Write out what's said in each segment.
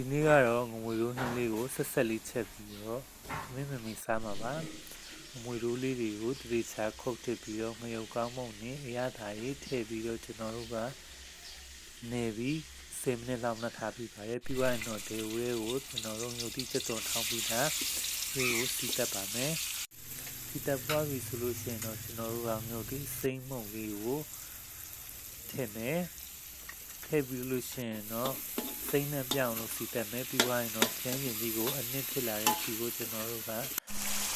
ဒီနေ့ကတော့ငမွေရိုးနှင်းလေးကိုဆက်ဆက်လေးချက်ပြီးတော့မင်းမမီစားမှာပါငမွေရိုးလေးတွေကိုတတိချာခုတ်ထစ်ပြီးတော့ငရုတ်ကောင်းမုံနဲ့အရသာရေးထည့်ပြီးတော့ကျွန်တော်တို့ကနေပြီး10မိနစ်လောက်နှက်ထားပြီးပါတယ်ပြီးသွားရင်တော့ဒေဝဲကိုကျွန်တော်တို့ညိုတိချက်သွန်ထောင်းပြီးတာဒီကိုစီတက်ပါမယ်စီတက်ပွားပြီဆိုလို့ရှိရင်တော့ကျွန်တော်တို့ကညိုတိစိမ့်မုံလေးကိုထည့်မယ်ထည့်ပြီးလို့ရှိရင်တော့ စိမ့်နဲ့ပြောင်းလို့စီတက်မယ်ပြီးသွားရင်တော့ကျန်းကျင်လေးကိုအနစ်ဖြစ်လာတဲ့စီကိုကျွန်တော်တို့က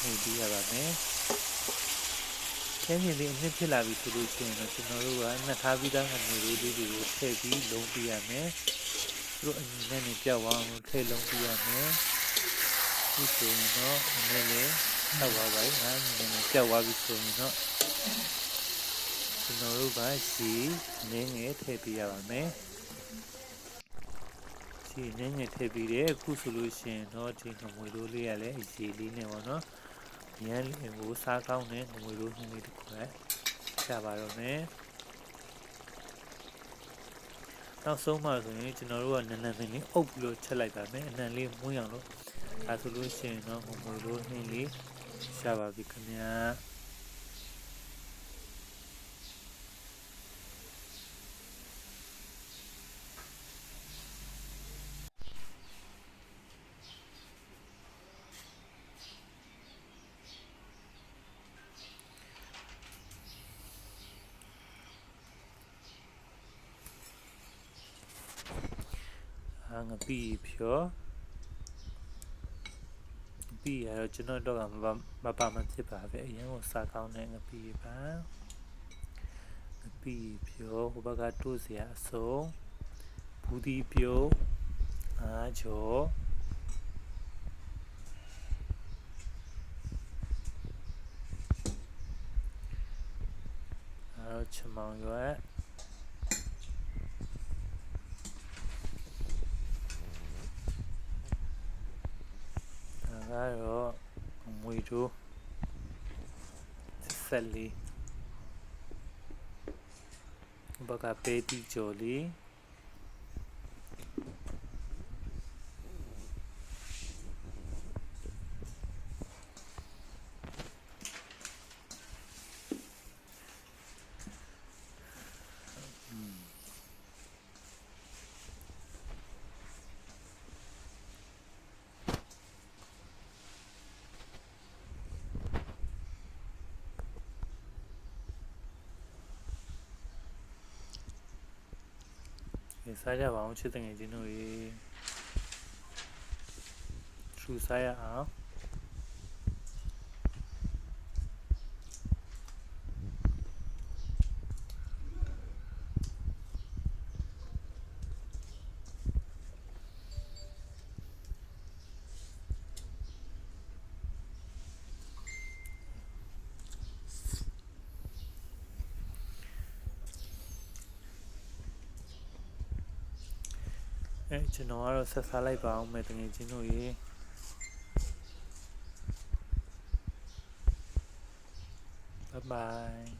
နေပြီးရပါမယ်ကျန်းကျင်လေးအနစ်ဖြစ်လာပြီဆိုလို့ရှိရင်တော့ကျွန်တော်တို့ကနှစ်ထားပြီးသားငွေလေးတွေကိုထည့်ပြီးလုံးပြရမယ်သူတို့အညီနဲ့နေပြောက်အောင်ထည့်လုံးပြရမယ်ဒီဆိုရင်တော့အနည်းလေးထောက်ပါပါငါညီနဲ့ပြောက်သွားပြီဆိုရင်တော့ကျွန်တော်တို့ကစီနင်းငယ်ထည့်ပြရပါမယ် စီနင်းငယ်ထည့်ပြီးတယ်အခုဆိုလို့ရှိရင်တော့ဒီငွေလေးလေးရလဲအစီလေးနဲ့ပေါ့နော်ရန်လေးကိုစားကောင်းတဲ့ငွေလေးနှင်းလေးတစ်ခုပဲရှာပါတော့မယ်နောက်ဆုံးမှဆိုရင်ကျွန်တော်တို့ကနန်းနန်းလေးအုပ်ပြီးတော့ချက်လိုက်ပါမယ်အနံလေးမွေးအောင်လို့ဒါဆိုလို့ရှိရင်တော့ငွေလေးနှင်းလေးရှာပါပြီခင်ဗျာ ဟာငပီဖြောငပီရတော့ကျွန်တော်တော့ကမပါမပါမဖြစ်ပါပဲအရင်ကစားကောင်းတဲ့ငပီပါငပီဖြောဟိုဘက်ကတိုးစရာအစုံဘူးဒီပြုံးအားကျော်အားတော့ချမောင်ရွက် ဒါကတော့ငွေတိုးဆက်လေးဘကပေတီကျော်လေး ဒီစားကြပါအောင်ချစ်တဲ့ငယ်ချင်းတို့ရေထူစားရအောင် အဲကျွန်တော်ကတော့ဆက်စားလိုက်ပါအောင်မယ်တငယ်ချင်းတို့ရေဘိုင်ဘိုင်